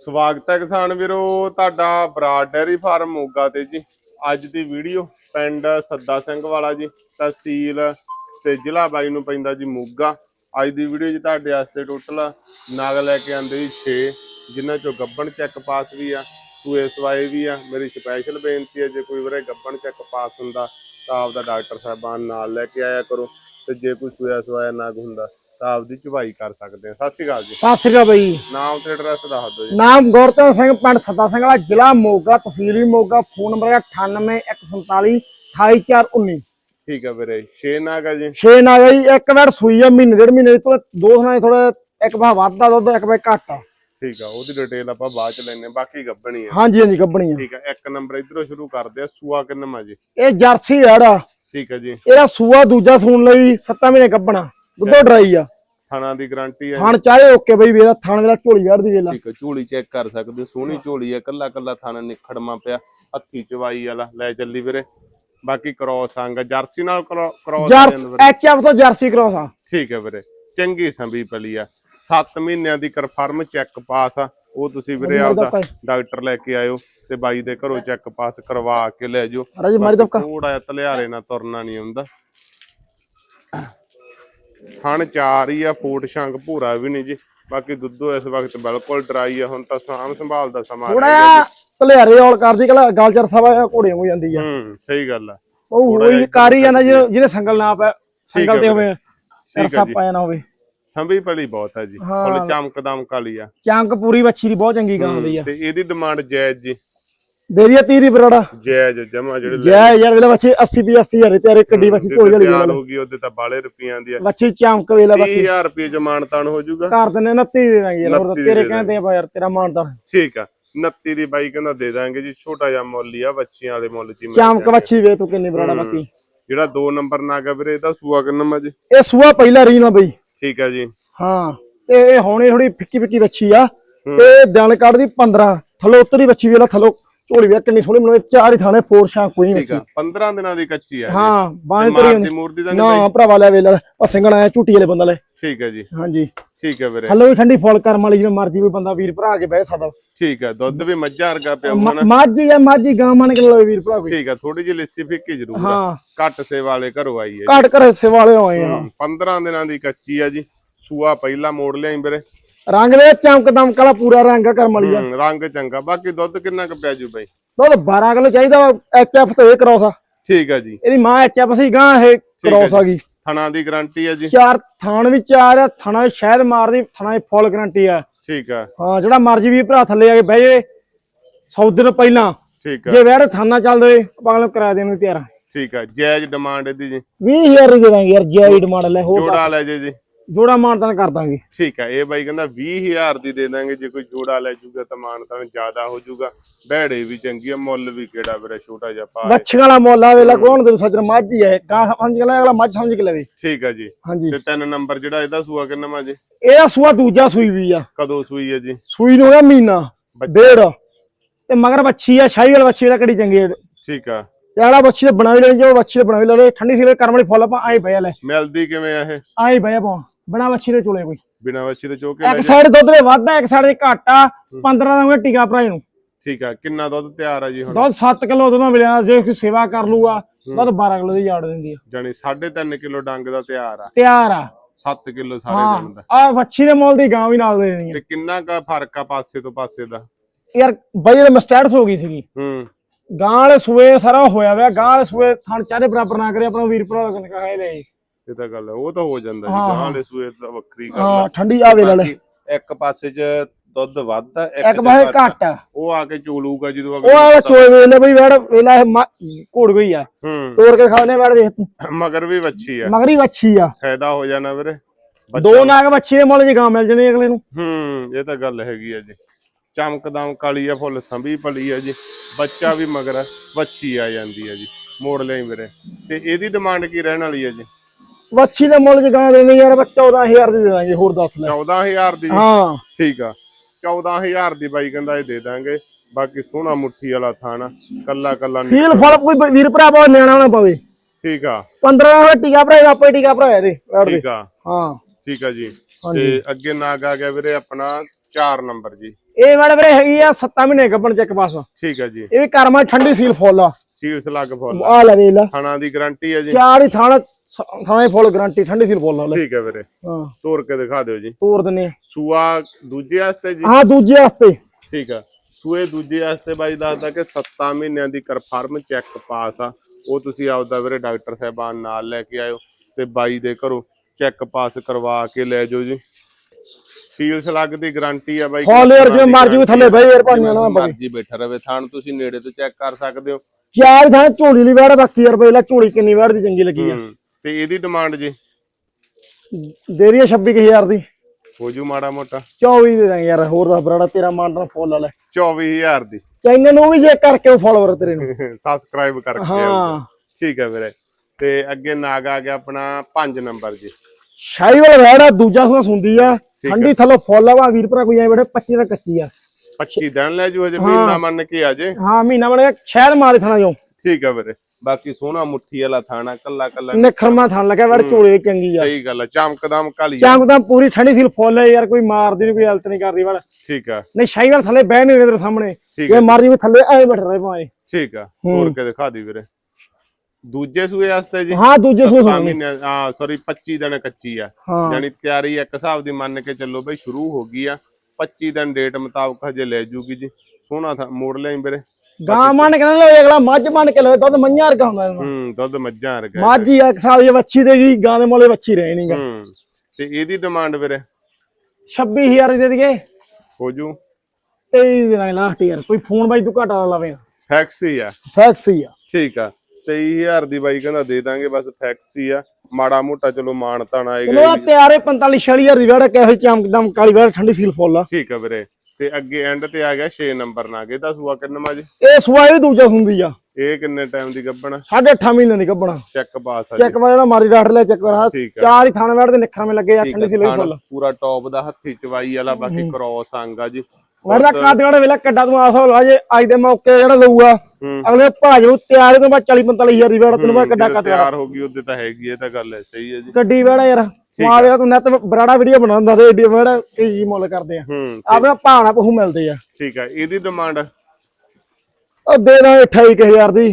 ਸਵਾਗਤ ਹੈ ਕਿਸਾਨ ਵੀਰੋ, ਤੁਹਾਡਾ ਬਰਾਡ ਡੈਰੀ ਫਾਰਮ ਮੋਗਾ ਤੇ ਜੀ। ਅੱਜ ਦੀ ਵੀਡੀਓ ਪਿੰਡ ਸੱਦਾ ਸਿੰਘ ਵਾਲਾ ਜੀ, ਤਹਿਸੀਲ ਤੇ ਜ਼ਿਲ੍ਹਾ ਬਾਈ ਨੂੰ ਪੈਂਦਾ ਜੀ ਮੋਗਾ। ਅੱਜ ਦੀ ਵੀਡੀਓ 'ਚ ਤੁਹਾਡੇ ਵਾਸਤੇ ਟੋਟਲ ਨਾਗ ਲੈ ਕੇ ਆਂਦੇ ਜੀ 6 ਜਿਨ੍ਹਾਂ ਚੋਂ ਗੱਬਣ ਚੈੱਕ ਪਾਸ ਵੀ ਆ ਸੂਏ ਸਵਾਏ ਵੀ ਆ। ਮੇਰੀ ਸਪੈਸ਼ਲ ਬੇਨਤੀ ਹੈ, ਜੇ ਕੋਈ ਵੀਰੇ ਗੱਬਣ ਚੈੱਕ ਪਾਸ ਹੁੰਦਾ ਤਾਂ ਆਪਦਾ ਡਾਕਟਰ ਸਾਹਿਬਾਨ ਨਾਲ ਲੈ ਕੇ ਆਇਆ ਕਰੋ ਤੇ ਜੇ ਕੋਈ ਸੂਆ ਸਵਾਇਆ ਨਾਗ ਹੁੰਦਾ ਤਾਂ ਆਪਦੀ ਚੁਵਾਈ ਕਰ ਸਕਦੇ ਆ ਸਤਿ ਸ਼੍ਰੀ ਅਕਾਲ ਜੀ। ਸਤਿ ਸ੍ਰੀ ਅਕਾਲ ਬਾਈ। ਨਾਮ ਤੇ ਐਡਰੈਸ ਦੱਸ ਦਿਓ ਜੀ। ਨਾਮ ਗੁਰਤੇਜ ਸਿੰਘ ਪਿੰਡ ਸੱਦਾ ਸਿੰਘ ਵਾਲਾ ਜ਼ਿਲ੍ਹਾ ਮੋਗਾ ਤਹਿਸੀਲ ਮੋਗਾ ਫੋਨ ਨੰਬਰ ਹੈ 98147 28419 ਠੀਕ ਹੈ ਵੀਰੇ ਛੇ ਨਾਗ ਆ ਜੀ। 6 ਨਾ ਗਈ ਇੱਕ ਵਾਰ ਸੂਈ ਆ ਮਹੀਨੇ ਡੇਢ ਮਹੀਨੇ ਤੋਂ ਦੋ ਸੁਣਾ ਥੋੜਾ ਇੱਕ ਵਾਰ ਵੱਧਦਾ ਦੁੱਧ ਇੱਕ ਵਾਰ ਘੱਟ ਆ। ਠੀਕ ਆ ਉਹਦੀ ਡਿਟੇਲ ਆਪਾਂ ਬਾਅਦ ਚ ਲੈਣੇ ਬਾਕੀ ਗੱਬਣੀ ਆ। ਹਾਂਜੀ ਹਾਂਜੀ ਗੱਬਣੀ ਆ। ਠੀਕ ਆ ਇੱਕ ਨੰਬਰ ਇਧਰੋਂ ਸ਼ੁਰੂ ਕਰਦੇ ਆ ਸੂਆ ਕਿੰਨਾ ਜੀ? ਇਹ ਜਰਸੀ ਐੜਾ ਠੀਕ ਹੈ ਜੀ। ਇਹਦਾ ਸੂਆ ਦੂਜਾ ਸੂਣ ਲਈ 7 ਮਹੀਨੇ ਗੱਬਣਾ ਦੁੱਧੋ ਡਰਾਈ ਆ। ਥਾਣਾ ਦੀ ਗਾਰੰਟੀ ਹੈ ਥਣ ਚਾਹੇ ਓਕੇ ਬਈ ਵੇਲਾ ਥਣ ਵੇਲਾ ਝੋਲੀ ਵੜਦੀ ਵੇਲਾ ਠੀਕ ਹੈ ਝੋਲੀ ਚੈੱਕ ਕਰ ਸਕਦੇ ਹੋ। ਸੋਹਣੀ ਝੋਲੀ ਹੈ ਕੱਲਾ ਕੱਲਾ ਥਾਣਾ ਨਿਖੜਮਾ ਪਿਆ ਹੱਥੀ ਚਵਾਈ ਵਾਲਾ ਲੈ ਚੱਲੀ ਵੀਰੇ। ਬਾਕੀ ਕ੍ਰੋਸ ਅੰਗ ਜਰਸੀ ਨਾਲ ਕ੍ਰੋਸ ਜਰਸ ਐਚਐਫ ਤੋਂ ਜਰਸੀ ਕ੍ਰੋਸ ਆ। ਠੀਕ ਹੈ ਵੀਰੇ ਚੰਗੀ ਸੰਭੀ ਪਲੀ ਆ। 7 ਮਹੀਨਿਆਂ ਦੀ ਕਨਫਰਮ ਚੈੱਕ ਪਾਸ ਆ। ਉਹ ਤੁਸੀਂ ਵੀਰੇ ਆਪਦਾ। ਡਾਕਟਰ ਲੈ ਕੇ ਆਇਓ ਤੇ ਬਾਈ ਦੇ ਘਰੋਂ ਚੈੱਕ ਪਾਸ ਕਰਵਾ ਕੇ ਲੈ ਜਾਓ ਰਾਜੀ ਮਾਰੀ ਦਬਕਾ। ਥੋੜਾ ਜਿਹਾ ਤਲਿਆਰੇ ਨਾਲ ਤੁਰਨਾ ਨਹੀਂ ਹੁੰਦਾ। ਹਣ ਚਾਰ ਹੀ ਆ ਫੂਟ ਸ਼ੰਕ ਭੂਰਾ ਵੀ ਨਹੀਂ ਜੀ। ਬਾਕੀ ਦੁੱਧੋ ਇਸ ਵਕਤ ਬਿਲਕੁਲ ਡਰਾਈ ਆ ਹੁਣ ਤਾਂ ਸਾਂਭ ਸੰਭਾਲ ਦਾ ਸਮਾਂ ਥੋੜਾ ਭਲਿਆਰੇ ਔਲ ਕਰਦੀ ਕਲਾ ਗਲ ਚਰ ਸਵਾ ਘੋੜੇ ਹੋ ਜਾਂਦੀ। ਆ। ਹੂੰ ਸਹੀ ਗੱਲ ਆ। ਉਹ ਹੋਈ ਕਾਰੀ ਜਾਂਦਾ ਜਿਹਨੇ ਸੰਗਲ ਨਾ ਪੈ ਸੰਗਲ ਆ ਤੇ। ਹੋਵੇ ਠੀਕ ਰਸਾ ਆ ਜੀ। ਪਾਇਆ ਨਾ ਹੋਵੇ। ਸੰਭੀ ਪਲੀ ਬਹੁਤ ਹੈ ਜੀ। ਹਾਂ। ਫੁੱਲ ਚਮਕਦਮ ਕਾਲੀ ਆ। ਚੰਕ ਪੂਰੀ ਵੱਛੀ ਦੀ ਬਹੁਤ ਚੰਗੀ ਗਾਂ ਦੀ ਆ। ਤੇ ਇਹਦੀ ਡਿਮਾਂਡ ਜਾਇਜ਼ ਜੀ। ਦੇਰੀਆ ਤੀਰੀ ਬਰੜਾ ਜਾਇਜ਼ ਜਮਾ ਜਿਹੜੇ ਜੈ ਯਾਰ ਵੇਲਾ ਵੱਛੀ 80 ਵੀ 80 ਹਰੇ ਤੇਰੇ ਕਿੱਡੀ ਜੇ ਝੋਲੀ ਵਾਲੀ ਵੇਲਾ ਹੋ ਗਈ ਉਹਦੇ ਤਾਂ ਬਾਲੇ ਰੁਪਈਆਂ ਦੀ ਵੱਛੀ ਚਮਕ ਵੇਲਾ ਬਾਕੀ 30000 ਰੁਪਏ ਜਮਾਨਤਾਨ ਹੋ ਜਾਊਗਾ। ਘਰ ਦੇ ਨੇ 29 ਦੇ ਦਾਂਗੇ ਯਾਰ ਹੋਰ 29 ਤਾਂ ਦੇ ਤੇਰੇ ਦੇ ਕਹਿੰਦੇ ਆ ਯਾਰ ਤੇਰਾ ਮਾਨਤਾ ਠੀਕ ਆ 29 ਦੀ ਬਾਈ ਕਹਿੰਦਾ ਦੇ ਦਾਂਗੇ ਜੀ ਛੋਟਾ ਜਿਹਾ ਮੁੱਲ ਹੀ ਆ ਬੱਚਿਆਂ ਵਾਲੇ ਮੁੱਲ ਚ ਚਮਕ। ਵੱਛੀ ਵੇ ਤੂੰ ਕਿੰਨੀ ਬਰੜਾ। ਬਾਕੀ ਜਿਹੜਾ 2 ਨੰਬਰ ਨਾਗ ਵੀਰੇ ਇਹਦਾ ਸੂਆ ਕਿੰਨਾ ਮਾ ਜੀ? ਇਹ ਸੂਆ ਪਹਿਲਾ ਰੀ ਨਾ ਬਈ। ਠੀਕ ਆ ਜੀ। ਹਾਂ ਤੇ ਇਹ ਹੁਣੇ ਥੋੜੀ ਫਿੱਕੀ ਫਿੱਕੀ ਵੱਛੀ ਆ। ਤੇ ਦਿਨ ਕੱਢਦੀ 15 ਥੱਲੋਂ ਉੱਤਰੀ ਵੱਛੀ ਵੇਲਾ ਥੱਲੋਂ ਝੋਲੀ ਵੇ ਕਿੰਨੀ ਸੋਹਣੀ ਬਣਾਈ ਚਾਰ ਹੀ ਥਾਣੇ ਫੋਰ ਸ਼ਾਂ ਕੋਈ ਨਹੀਂ ਠੀਕ ਆ 15 ਦਿਨਾਂ ਦੀ ਕੱਚੀ ਆ। ਹਾਂ ਬਾਂਹ ਤੇ ਤਰੀ ਮਾਰਦੀ ਮੂਰਦੀ ਦਾ ਨਹੀਂ ਨਾ ਭਰਾਵਾ ਲੈ ਵੇਲਾ ਆ ਸਿੰਘਣਾ ਆਇਆ ਝੂਟੀ ਵਾਲੇ ਬੰਦਾ ਲੈ। ਠੀਕ ਹੈ ਜੀ। ਹਾਂਜੀ। ਠੀਕ ਹੈ ਵੀਰੇ। ਹਲੋ ਵੀ ਠੰਡੀ ਫੁੱਲ ਕਰਮ ਵਾਲੀ ਜਿਵੇਂ ਮਰਜ਼ੀ ਕੋਈ ਬੰਦਾ ਵੀਰ ਭਰਾ ਕੇ ਬਹਿ ਸਕਦਾ। ਠੀਕ ਹੈ ਦੁੱਧ ਵੀ ਮੱਝਾਂ ਵਰਗਾ ਪਿਆ ਮ- ਹੋਣਾ ਮਾਝੀ ਆ ਮਾਝੀ ਗਾਂ ਮੰਨ ਕੇ ਲਓ ਵੀਰ ਭਰਾ ਕੋਈ। ਠੀਕ ਹੈ ਥੋੜੀ ਜਿਹੀ ਲੱਸੀ ਫਿੱਕੀ ਜ਼ਰੂਰ ਆ। ਹਾਂ। ਘੱਟ ਸੇ ਵਾਲੇ ਘਰੋਂ ਆਈ ਹੈ ਘਾਟ ਘਰੇ ਸੇ ਵਾਲੇ ਹੋਏ ਆ। ਹੂੰ, 15 ਦਿਨਾਂ ਦੀ ਕੱਚੀ ਆ ਜੀ। ਸੂਆ ਪਹਿਲਾ ਮੋੜ ਲਿਆਈ ਵੀਰੇ। ਰੰਗ ਦੇ ਚਮਕ ਦਮਕ ਵਾਲਾ ਪੂਰਾ ਰੰਗ ਆ ਕਰਮ ਵਾਲੀ ਆ ਹੂੰ, ਰੰਗ ਚੰਗਾ। ਬਾਕੀ ਦੁੱਧ ਕਿੰਨਾ ਕੁ ਪਿਆ ਜੂ ਬਾਈ? ਦੁੱਧ 12 ਕਿਲੋ ਚਾਹੀਦਾ ਐਚਐਫ ਤੋਂ ਇਹ ਕ੍ਰੋਸ ਆ। ਠੀਕ ਹੈ ਜੀ। ਇਹਦੀ ਮਾਂ ਐਚਐਫ ਸੀ ਗਾਂ ਇਹ ਕ੍ਰੋਸ ਜੀ। ਆ ਗਈ। ਥਣਾ ਦੀ ਗਾਰੰਟੀ ਹੈ ਜੀ। ਚਾਰ ਥਾਣ ਵੀ ਚਾਰ ਆ ਥਣਾ ਸ਼ਹਿਦ ਮਾਰਦੀ ਥਣਾ ਫੁੱਲ ਗਰੰਟੀ ਆ। ਠੀਕ ਹੈ ਹਾਂ ਜਿਹੜਾ ਮਰਜ਼ੀ ਵੀ ਭਰਾ ਥੱਲੇ ਆ ਕੇ ਬਹਿ ਜੇ 100 ਦਿਨ ਪਹਿਲਾਂ। ਠੀਕ ਹੈ ਜੇ ਵੈੜ ਥਾਨਾ ਚੱਲਦੇ ਪਾਗਲ ਕਰਾ ਦੇਣ ਨੂੰ ਤਿਆਰ ਆ। ਠੀਕ ਹੈ ਜਾਇਜ਼ ਡਿਮਾਂਡ ਇਹਦੀ ਜੀ। 20000 ਹੀ ਦੇ ਦਾਂਗੇ ਯਾਰ ਜੈ ਡਿਮਾਂਡ ਲੈ ਹੋਰ ਜੋੜਾ ਲੈ ਜੇ ਜੀ। ਜੋੜਾ ਮਾਨਤਾਨ ਕਰ ਦਾਂਗੇ। ਠੀਕ ਹੈ ਇਹ ਬਾਈ ਕਹਿੰਦਾ 20000 ਦੀ ਦੇ ਦਾਂਗੇ ਜੇ ਕੋਈ ਜੋੜਾ ਲੈ ਜੂਗਾ ਤਾਂ ਮਾਨਤਾਨ ਜ਼ਿਆਦਾ ਹੋ ਜੂਗਾ। ਬਹਿੜੇ ਵੀ ਚੰਗੀ ਆ ਮੁੱਲ ਵੀ ਕਿਹੜਾ ਵੀਰੇ ਛੋਟਾ ਜਿਹਾ ਪਾ ਬੱਛੀਆਂ ਵਾਲਾ ਮੁੱਲ ਵੇਲਾ ਕੋਣ ਦੇ ਸੱਜਣ ਮੱਝ ਹੀ ਹੈ ਸਮਝ ਲੈ ਅਗਲਾ ਮੱਝ ਸਮਝ ਕੇ ਲਵੇ। ਠੀਕ ਹੈ ਜੀ। ਹਾਂਜੀ। ਤੇ ਤਿੰਨ ਨੰਬਰ ਜਿਹੜਾ ਇਹਦਾ ਸੂਆ ਕਿੰਨਾ ਮਾ ਜੀ? ਇਹਦਾ ਸੂਆ ਦੂਜਾ ਸੂਈ ਵੀ ਆ। ਕਦੋਂ ਸੂਈ ਹੈ ਜੀ? ਸੂਈ ਨੂੰ ਹੋ ਗਿਆ ਮਹੀਨਾ। ਡੇਢ। ਤੇ ਮਗਰ ਬੱਚੀ ਆ ਸ਼ਾਹੀ ਵਾਲੀ ਬੱਚੀ ਦਾ ਕਿਹੜੀ ਚੰਗੀ ਠੀਕ ਆ। ਆਲਾ ਬੱਚੀ ਤੇ ਬਣਾਈ ਲੈ ਜੋ ਬੱਚੀ ਤੇ ਬਣਾਈ ਲੈ ਠੰਡੀ ਸੀ ਕਰਮ ਵਾਲੀ ਫੁੱਲ ਆਪਾਂ ਆਈ ਪਿਆ ਲੈ। ਮਿਲਦੀ ਕਿਵੇਂ ਆ ਇਹ? ਆਈ ਪਿਆ ਪਾ ਬਣਾ ਬੱਚੀ ਦੇ ਚੋਲੇ ਕੋਈ। ਬਿਨਾ ਵੱਛੀ ਤੇ ਚੋਕੇ ਲੈ ਇੱਕ ਜਾ? ਸਾਈਡ ਦੁੱਧ ਦੇ ਵਾਧਾ ਇੱਕ ਸਾਈਡ ਦੇ ਘਾਟਾ 15 ਦਾ ਹੋਇਆ ਟੀਕਾ ਭਰਾ ਨੂੰ ਠੀਕ ਆ ਕਿੰਨਾ ਦੁੱਧ ਤਿਆਰ ਆ ਜੀ ਹੁਣ? ਦੁੱਧ 7 ਕਿਲੋ ਉਹਦੋਂ ਦਾ ਮਿਲਿਆ ਜੇ ਕੋਈ ਸੇਵਾ ਕਰ ਲੂਗਾ ਦੁੱਧ 12 ਕਿਲੋ ਦੀ ਯਾੜ ਦਿੰਦੀ ਆ। ਜਾਨੀ 3.5 ਕਿਲੋ ਡੰਗ ਦਾ ਤਿਆਰ ਆ। ਤਿਆਰ ਆ। 7 ਕਿਲੋ ਸਾਰੇ ਹਾਂ ਦਿਨ ਦਾ। ਆ ਵੱਛੀ ਦੇ ਮੁੱਲ ਦੀ ਗਾਂ ਵੀ ਨਾਲ ਦੇ ਦੇਣੀ ਆ। ਤੇ ਕਿੰਨਾ ਕਾ ਫ਼ਰਕ ਆ ਪਾਸੇ ਤੋਂ ਪਾਸੇ ਦਾ? ਯਾਰ ਬਈ ਇਹਦੇ ਮਸਟੈਟਸ ਹੋ ਗਈ ਸੀਗੀ ਹੂੰ। ਗਾਂ ਵਾਲੇ ਸੂਏ ਸਾਰਾ ਹੋਇਆ ਹੋਇਆ ਗਾਂ ਵਾਲੇ ਸੂਏ ਥਣ ਚਾਰੇ ਬਰਾਬਰ ਨਾ ਕਰੇ ਆਪਣਾ ਵੀਰ ਭਰਾ ਦਾ ਕਹੇ ਲੈ ਇਹ ਤਾਂ ਗੱਲ ਹੈ ਉਹ ਤਾਂ ਹੋ ਜਾਂਦਾ ਜੀ ਹਾਂ, ਗਾਂ। ਵਾਲੇ ਸੂਏ ਤਾਂ ਵੱਖਰੀ ਗੱਲ ਹਾਂ ਠੰਡੀ ਆ ਵੇਲੇ ਲੈ ਬਾਕੀ ਇੱਕ ਪਾਸੇ 'ਚ ਦੁੱਧ ਵੱਧ ਆ ਇੱਕ ਪਾਸੇ ਘੱਟ। ਆ। ਉਹ ਆ ਕੇ ਚੋਲੂਗਾ ਜਦੋਂ ਉਹ ਆ ਚੋਏ ਵੇਲੇ ਬਈ ਵੇੜ ਵੇਲਾ ਇਹ ਮ- ਘੋੜ ਗਈ ਆ। ਹੂੰ। ਤੋੜ ਕੇ ਖਾਣੇ ਵੇੜ ਵੇਖ ਤੂੰ। ਮਗਰ ਵੀ ਵੱਛੀ ਆ। ਮਗਰੀ ਵੱਛੀ ਆ। ਫਾਇਦਾ ਹੋ ਜਾਣਾ ਵੀਰੇ। ਦੋ ਨਾਗ ਵੱਛੀ ਦੇ ਮੁੱਲ ਜੀ ਗਾਂ ਮਿਲ ਜਣੀ ਅਗਲੇ ਨੂੰ। ਹੂੰ ਇਹ ਤਾਂ ਗੱਲ ਹੈਗੀ ਆ ਜੀ। ਚਮਕਦਮ ਕਾਲੀ ਆ ਫੁੱਲ ਸੰਭੀ ਪਲੀ ਆ ਜੀ। ਬੱਚਾ ਵੀ ਮਗਰ ਆ, ਵੱਛੀ ਆ ਜਾਂਦੀ ਆ ਜੀ। ਮੋੜ ਲਈ ਵੀਰੇ। ਤੇ ਇਹਦੀ ਡਿਮਾਂਡ ਕੀ ਰਹਿਣ ਵਾਲੀ ਆ ਜੀ? ਵੱਛੀ ਦੇ ਮੁੱਲ ਜੀ ਗਾਂ ਦੇਣੀ ਯਾਰ 14000 ਦੀ ਦੇ ਦਾਂਗੇ ਹੋਰ ਦੱਸ ਲੈ। 14000 ਦੀ? ਹਾਂ। ਠੀਕ ਆ। 14000 ਦੀ ਬਾਈ ਕਹਿੰਦਾ ਇਹ ਦੇ ਦਾਂਗੇ। ਬਾਕੀ ਸੋਹਣਾ ਮੁੱਠੀ ਵਾਲਾ ਥਾਣਾ ਕੱਲਾ ਕੱਲਾ ਸੀਲ ਫਲ ਕੋਈ ਵੀਰ ਭਰਾ ਬਹੁਤ ਨਿਆਣਾ ਨਾ ਪਵੇ ਠੀਕ ਆ। 15 ਦਾ ਟੀਕਾ ਭਰਾ ਆਪੇ ਟੀਕਾ ਭਰਾ ਇਹਦੇ ਠੀਕ ਆ। ਹਾਂ। ਠੀਕ ਆ ਜੀ। ਤੇ ਅੱਗੇ ਨਾਗ ਆ ਗਿਆ ਵੀਰੇ ਆਪਣਾ 4 ਨੰਬਰ ਜੀ। ਇਹ ਵੜ ਵੀਰੇ ਹੈਗੀ ਆ 7 ਮਹੀਨੇ ਗੱਬਣ ਚੱਕ ਪਾਸ। ਠੀਕ ਹੈ ਜੀ। ਇਹ ਵੀ ਕਰਮਾ ਠੰਡੀ ਸੀਲ ਫੁੱਲ ਆ। ਸੀਲਸ ਲੱਗ ਫੁੱਲ ਆ। ਲੈ ਵੇਖ ਲਾ। ਥਣਾ ਦੀ ਗਾਰੰਟੀ ਹੈ ਜੀ। ਚਾਰ ਹੀ ਥਾਣਾ ਥਾਣੇ ਫੁੱਲ ਗਾਰੰਟੀ ਠੰਡੀ ਸੀਲ ਫੁੱਲ ਆ ਲੈ ਠੀਕ ਹੈ ਵੀਰੇ। ਹਾਂ। ਤੋੜ ਕੇ ਦਿਖਾ ਦਿਓ ਜੀ। ਤੋਰ ਦਿੰਨੇ ਆ ਸੂਆ ਦੂਜੇ ਵਾਸਤੇ ਜੀ? ਹਾਂ ਦੂਜੇ ਵਾਸਤੇ। ਠੀਕ ਆ। ਸੂਏ ਦੂਜੇ ਵਾਸਤੇ ਬਾਈ ਦੱਸਦਾ ਕਿ 7 ਮਹੀਨਿਆਂ ਦੀ ਕਨਫਰਮ ਚੈੱਕ ਪਾਸ ਆ। ਉਹ ਤੁਸੀਂ ਆਪਦਾ ਵੀਰੇ ਡਾਕਟਰ ਸਾਹਿਬਾਨ ਨਾਲ ਲੈ ਕੇ ਆਇਓ ਤੇ ਬਾਈ ਦੇ ਘਰੋਂ ਚੈੱਕ ਪਾਸ ਕਰਵਾ ਕੇ ਲੈ ਜਾਓ ਜੀ। ਸੀਲ ਸਲੱਗ ਦੀ ਗਾਰੰਟੀ ਆ ਬਾਈ। ਫੁੱਲ ਯਾਰ ਜਿਵੇਂ ਮਰਜ਼ੀ ਵੀ ਥੱਲੇ ਬਈ ਯਾਰ ਭਾਈਆਂ ਨਾ ਮਰਜ਼ੀ ਬੈਠਾ ਰਵੇ ਥਾਣ ਤੁਸੀਂ ਨੇੜੇ ਤੋਂ ਚੈੱਕ ਕਰ ਸਕਦੇ ਹੋ। ਚਾਰ ਥਾਂ ਝੋਲੀ ਲਈ ਵੜ ਬਾਕੀ ਯਾਰ ਬਈ ਲਾ ਝੋਲੀ ਕਿੰਨੀ ਵੜ ਦੀ ਚੰਗੀ ਲੱਗੀ ਆ। ਤੇ ਇਹਦੀ ਡਿਮਾਂਡ ਜੀ? ਦੇ ਰਹੀ ਆ 26000 ਦੀ। ਹੋ ਜੂ ਮਾੜਾ ਮੋਟਾ। 24 ਦੇ ਦਾਂਗੇ ਯਾਰ ਹੋਰ ਦਾ ਬਰਾੜਾ ਤੇਰਾ ਮਾਨ ਫੁੱਲ ਵਾਲਾ। 24000 ਦੀ। ਚੈਨਲ ਨੂੰ ਵੀ ਜੇ ਕਰਕੇ ਫਾਲੋਅਰ ਤੇਰੇ ਨੂੰ। ਸਬਸਕ੍ਰਾਈਬ ਕਰਕੇ ਹਾਂ। ਠੀਕ ਹੈ ਵੀਰੇ। ਤੇ ਅੱਗੇ ਨਾਗ ਆ ਗਿਆ ਆਪਣਾ 5 ਨੰਬਰ ਜੀ। ਸ਼ਾਹੀ ਵਾਲਾ ਵੈੜਾ ਦੂਜਾ ਸੁਣਾ ਸੁੰਦੀ ਆ। ਠੰਡੀ ਥੱਲੋਂ ਫੁੱਲ ਆ ਵਾ ਵੀਰ ਭਰਾ ਕੋਈ ਐ ਬੜੇ 25 ਦਾ ਕੱਚੀ ਆ। 25 ਦਿਨ ਲੈ ਜੂ ਹਜੇ ਮਹੀਨਾ ਮੰਨ ਕੇ ਆ ਜੇ। ਹਾਂ ਮਹੀਨਾ ਬਣ ਗਿਆ ਸ਼ਹਿਰ ਮਾਰੇ ਥਣਾ ਜੋ ਠੀਕ ਹੈ ਵੀਰੇ। ਬਾਕੀ ਸੋਹਣਾ ਮੁੱਠੀ ਵਾਲਾ ਥਾਣਾ ਕੱਲਾ ਕੱਲਾ ਨਖਰਮਾ ਥਣ ਲੱਗਾ ਵੜ ਝੋਲੇ ਚੰਗੀ ਆ। ਸਹੀ ਗੱਲ ਹੈ ਚਮਕਦਮ ਕਾਲੀ ਆ। ਤਾਂ ਪੂਰੀ ਠੰਡੀ ਸੀਲ ਫੁੱਲ ਯਾਰ ਕੋਈ ਮਾਰਦੀ ਨਹੀਂ ਕੋਈ ਹਾਲਤ ਨਹੀਂ ਕਰਦੀ ਵੜ। ਠੀਕ ਆ। ਨਹੀਂ ਸ਼ਾਹੀ ਵਾਲ ਥੱਲੇ ਬਹਿ ਨਹੀਂ ਰਹੇ ਤੇਰੇ ਸਾਹਮਣੇ। ਇਹ ਮਰਜ਼ੀ ਵੀ ਥੱਲੇ ਐ ਬੈਠ ਰਹੇ ਭਾਵੇਂ। ਠੀਕ ਆ ਹੋਰ ਕੇ ਦਿਖਾ ਦੀ ਵੀਰੇ। ਦੂਜੇ ਸੂਏ ਵਾਸਤੇ ਜੀ ਹਾਂ ਦੂਜੇ ਸੂ ਤਾਂ ਸੁਣ ਮਹੀਨੇ ਹਾਂ ਸੌਰੀ 25 ਦਿਨ ਕੱਚੀ ਆ। ਯਾਨੀ ਤਿਆਰੀ ਇੱਕ ਹਿਸਾਬ ਦੀ ਮੰਨ ਕੇ ਚੱਲੋ ਬਈ ਸ਼ੁਰੂ ਹੋ ਗਈ ਆ। 25 ਦਿਨ ਡੇਟ ਮੁਤਾਬਕ ਹਜੇ ਲੈ ਜੂਗੀ ਜੀ। ਸੋਹਣਾ ਮੋੜ ਲੈ ਵੀਰੇ। ਗਾਂ ਮੰਨ ਕੇ ਨਾ ਲਓ ਅਗਲਾ ਮੱਝ ਮੰਨ ਕੇ ਲਓ ਦੁੱਧ ਮੰਝਾਂ ਵਰਗਾ ਹੁੰਦਾ ਇਹਦਾ। ਹੂੰ ਦੁੱਧ ਮੱਝਾਂ ਵਰਗਾ ਮੱਝ ਹੀ ਆ, ਇੱਕ ਸਾਲ ਦੀ ਵੱਛੀ ਦੇਗੀ ਗਾਂ ਦੇ ਮੋਲੇ ਵੱਛੀ ਰਹੇ ਨਹੀਂਗਾ ਹੂੰ ਤੇ ਇਹਦੀ ਡਿਮਾਂਡ ਵੀਰੇ 26000 ਦੇ ਦੇਗੇ ਹੋ ਜੂ 23 ਦਿਨਾਂ ਲਾਸਟ ਯਾਰ ਕੋਈ ਫੋਨ ਬਾਈ ਤੂੰ ਘਟਾ ਲਾਵੇਂ ਫੈਕਸ ਹੀ ਆ। ਫੈਕਸ ਹੀ ਆ। ਠੀਕ ਆ। 23000 ਦੀ ਬਾਈ ਕਹਿੰਦਾ ਦੇ ਦਾਂਗੇ ਬਸ ਫੈਕਸ ਹੀ ਆ। ਮਾੜਾ ਮੋਟਾ ਚਲੋ ਮਾਣ ਤਾਣਾ ਚਲੋ ਆਏਗਾ ਆ ਤਿਆਰੇ 45 46000 ਦੀ ਵੜ ਕਿਹੋ ਚਮਕਦਮ ਕਾਲੀ ਵੜ ਠੰਡੀ ਸੀਲ ਫੁੱਲ ਆ। ਠੀਕ ਆ ਵੀਰੇ। ਤੇ ਅੱਗੇ ਐਂਡ ਤੇ ਆ ਗਿਆ 6 ਨੰਬਰ ਨਾਗੇ ਦਾ ਸੂਆ ਕਿੰਨਾ ਜੀ ਇਹ ਸਵਾਈ ਵੀ ਦੂਜਾ ਹੁੰਦੀ ਆ। ਇਹ ਕਿੰਨੇ ਟਾਈਮ ਦੀ ਗੱਬਣ ਸਾਢੇ 8 ਮਹੀਨੇ ਦੀ ਕੱਢਣਾ ਚੈੱਕ ਪਾਸ ਆ ਚੈੱਕ ਵਾ ਜਿਹੜਾ ਮਾਰੀ ਡਾਕਟਰ ਲੈ ਚੈੱਕ ਕਰਾ। ਚਾਰ ਹੀ ਥਾਣੇ ਵੜ ਦੇ ਨਿਖਰਾਂ ਮੇ ਲੱਗੇ ਆ ਠੰਡੀ ਸੀਲ ਥਣ ਫੁੱਲ। ਪੂਰਾ ਟੌਪ ਦਾ ਹੱਥੀ ਚਵਾਈ ਵਾਲਾ ਬਾਕੀ ਕ੍ਰੋਸ ਅੰਗ ਆ ਜੀ। ਵੜਦਾ ਕੱਦ ਵੜ ਵੇਲਾ ਕੱਡਾ ਤੂੰ ਆਸ ਹੋਲਾ ਜੇ ਅੱਜ ਦੇ ਮੌਕੇ ਜਿਹੜਾ ਲਊਗਾ ਅਗਲੇ ਭਾਜੂ ਤਿਆਰ ਤੋਂ ਬਾਅਦ 40 45000 ਦੀ ਵੜ ਤੈਨੂੰ ਬਾਅਦ ਕੱਡਾ ਵੜ ਤਿਆਰ ਹੋ ਗਈ ਉਹਦੇ ਤਾਂ ਹੈਗੀ ਇਹ ਤਾਂ ਗੱਲ ਹੈ ਸਹੀ ਹੈ ਜੀ। ਗੱਡੀ ਵੜਾ ਯਾਰ ਮਾ ਵੇਲਾ ਤੂੰ ਨੈਟ ਬਰਾੜਾ ਵੀਡੀਓ ਬਣਾਉਂਦਾ ਤੇ ਏਡੀ ਵੜ ਕੀ ਜੀ ਮੁੱਲ ਕਰਦੇ ਆ। ਆਪਣਾ ਭਾਣਾ ਪਹੂ ਮਿਲਦੇ ਆ। ਠੀਕ ਆ ਇਹਦੀ ਡਿਮਾਂਡ ਉਹ ਦੇ ਦਾਂਗੇ 28000 ਦੀ।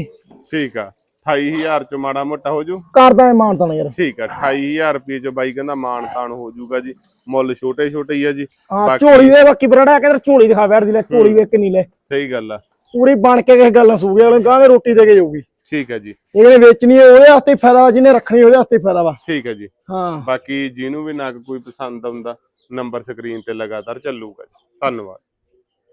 ਠੀਕ ਆ 28000 ਚ ਮਾੜਾ ਮੋਟਾ ਹੋ ਜੂ। ਕਰਦਾ ਮਾਨ ਤਾਂ ਯਾਰ। ਠੀਕ ਆ 28000 ਰੁਪਏ ਚ ਬਾਈ ਕਹਿੰਦਾ ਮਾਣ ਤਾਣ ਹੋ ਜੂਗਾ ਜੀ। ਮੁੱਲ ਛੋਟੇ ਛੋਟੇ ਹੀ ਆ ਜੀ। ਹਾਂ ਝੋਲੀ ਦੇ ਬਾਕੀ ਬਰਾੜਾ ਕਹਿੰਦਾ ਝੋਲੀ ਦਿਖਾ ਬੈਠ ਦੀ ਲੈ ਝੋਲੀ ਵੇਖ ਕੇ ਨਹੀਂ ਲੈ। ਸਹੀ ਗੱਲ ਆ। ਪੂਰੀ ਬਣ ਕੇ ਕਿਸੇ ਗੱਲ ਸੂਗੇ ਵਾਲੇ ਗਾਂਗੇ ਰੋਟੀ ਦੇ ਕੇ ਜਾਊਗੀ। ਠੀਕ ਹੈ ਜੀ। ਇਹਨੇ ਵੇਚਣੀ ਉਹਦੇ ਵਾਸਤੇ ਫਾਇਦਾ ਵਾ ਜਿਹਨੇ ਰੱਖਣੀ ਉਹਦੇ ਵਾਸਤੇ ਫਾਇਦਾ ਵਾ। ਠੀਕ ਹੈ ਜੀ। ਹਾਂ। ਬਾਕੀ ਜਿਹਨੂੰ ਵੀ ਨਗ ਕੋਈ ਪਸੰਦ ਆਉਂਦਾ ਨੰਬਰ ਸਕਰੀਨ ਤੇ ਲਗਾਤਾਰ ਚੱਲੂਗਾ ਜੀ। ਧੰਨਵਾਦ।